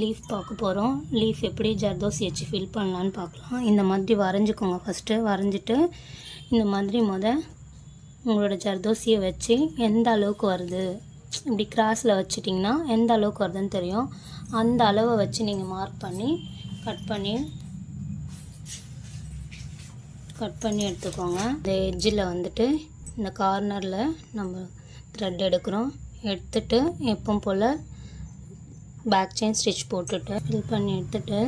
Leaf பார்க்க போகிறோம் leaf எப்படி ஜர்தோசி வச்சு ஃபில் பண்ணலான்னு பார்க்கலாம். இந்த மாதிரி வரைஞ்சிக்கோங்க ஃபஸ்ட்டு வரைஞ்சிட்டு இந்த மாதிரி முத உங்களோட ஜர்தோசியை வச்சு எந்த அளவுக்கு வருது? இப்படி கிராஸில் வச்சிட்டிங்கன்னா எந்த அளவுக்கு வருதுன்னு தெரியும். அந்த அளவை வச்சு நீங்கள் மார்க் பண்ணி கட் பண்ணி கட் பண்ணி எடுத்துக்கோங்க. இந்த எட்ஜில் வந்துட்டு இந்த கார்னரில் நம்ம த்ரெட் எடுக்கிறோம். எடுத்துட்டு எப்பவும் போல் பேக் செயின் ஸ்டிச் போட்டுட்டு ஃபில் பண்ணி எடுத்துட்டு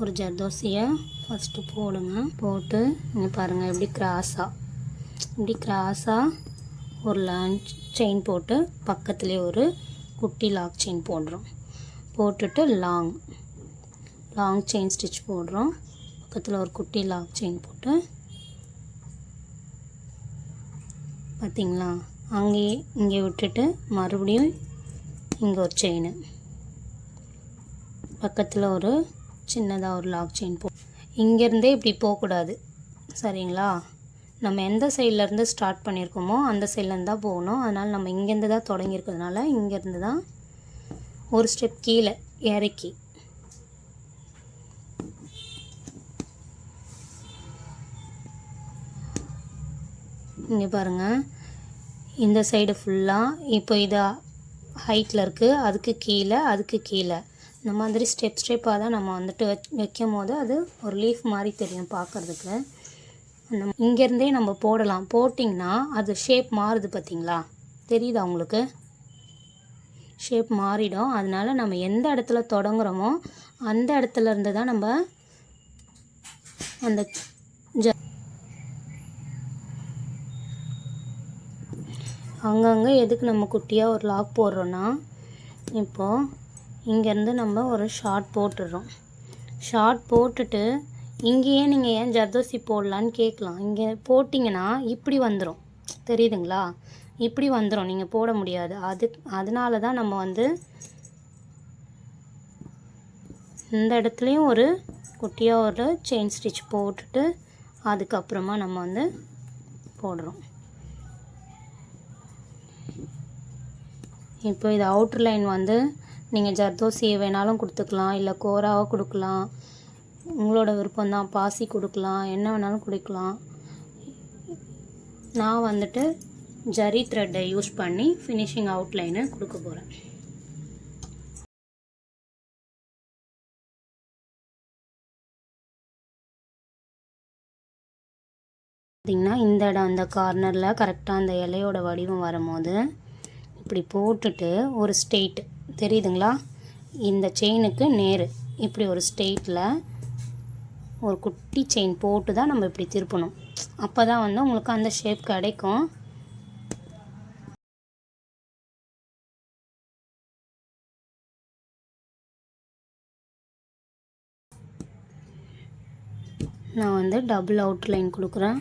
ஒரு ஜர்தோசியை ஃபஸ்ட்டு போடுங்க. போட்டு இங்கே பாருங்கள் எப்படி கிராஸாக இப்படி கிராஸாக ஒரு லான்ச் செயின் போட்டு பக்கத்துலேயே ஒரு குட்டி லாக் செயின் போடுறோம். போட்டுட்டு லாங் லாங் செயின் ஸ்டிச் போடுறோம். பக்கத்தில் ஒரு குட்டி லாக் செயின் போட்டு பார்த்திங்களா அங்கேயே இங்கே விட்டுட்டு மறுபடியும் இங்கே ஒரு செயின் பக்கத்தில் ஒரு சின்னதாக ஒரு லாக் செயின் போ இங்கேருந்தே இப்படி போகக்கூடாது. சரிங்களா? நம்ம எந்த சைட்லேருந்து ஸ்டார்ட் பண்ணியிருக்கோமோ அந்த சைட்லேருந்து தான் போகணும். அதனால் நம்ம இங்கேருந்து தான் தொடங்கியிருக்கிறதுனால இங்கேருந்து தான் ஒரு ஸ்டெப் கீழே இறக்கி. இங்கே பாருங்கள் இந்த சைடு ஃபுல்லாக இப்போ இது ஹைட்டில் இருக்குது அதுக்கு கீழே அதுக்கு கீழே. இந்த மாதிரி ஸ்டெப் ஸ்டெப்பாக தான் நம்ம வந்துட்டு வைக்கும் போது அது ஒரு லீஃப் மாதிரி தெரியும் பார்க்குறதுக்கு. அந்த இங்கேருந்தே நம்ம போடலாம். போட்டிங்கன்னா அது ஷேப் மாறுது பார்த்திங்களா? தெரியுதா உங்களுக்கு? ஷேப் மாறிடும். அதனால நம்ம எந்த இடத்துல தொடங்குறோமோ அந்த இடத்துல இருந்து தான் நம்ம அந்த ஜ அங்கங்கே எதுக்கு நம்ம குட்டியாக ஒரு லாக் போடுறோன்னா இப்போது இங்கேருந்து நம்ம ஒரு ஷார்ட் போட்டுடுறோம். ஷார்ட் போட்டுட்டு இங்கேயே நீங்கள் ஏன் ஜர்தோசி போடலான்னு கேட்கலாம். இங்கே போட்டிங்கன்னா இப்படி வந்துடும் தெரியுதுங்களா? இப்படி வந்துடும் நீங்கள் போட முடியாது. அது அதனால தான் நம்ம வந்து இந்த இடத்துலையும் ஒரு குட்டியாக ஒரு செயின் ஸ்டிச் போட்டுட்டு அதுக்கப்புறமா நம்ம வந்து போடுறோம். இப்போ இது அவுட்ரு லைன் வந்து நீங்கள் ஜர்தோசியை வேணாலும் கொடுத்துக்கலாம் இல்லை கோராவோ கொடுக்கலாம். உங்களோட விருப்பம் தான் பாசி கொடுக்கலாம். என்ன வேணாலும் கொடுக்கலாம். நான் வந்துட்டு ஜரி த்ரெட்டை யூஸ் பண்ணி ஃபினிஷிங் அவுட்லைனை கொடுக்க போகிறேன் பார்த்திங்கன்னா இந்த இடம் அந்த கார்னரில் கரெக்டாக அந்த இலையோட வடிவம் வரும்போது இப்படி போட்டுட்டு ஒரு ஸ்டேட் தெரியுதுங்களா? இந்த செயினுக்கு நேர். இப்படி ஒரு ஸ்டேட்டில் ஒரு குட்டி செயின் போட்டு தான் நம்ம இப்படி திருப்பணும். அப்போ தான் வந்து உங்களுக்கு அந்த ஷேப் கிடைக்கும். நான் வந்து டபுள் அவுட்லைன் கொடுக்குறேன்.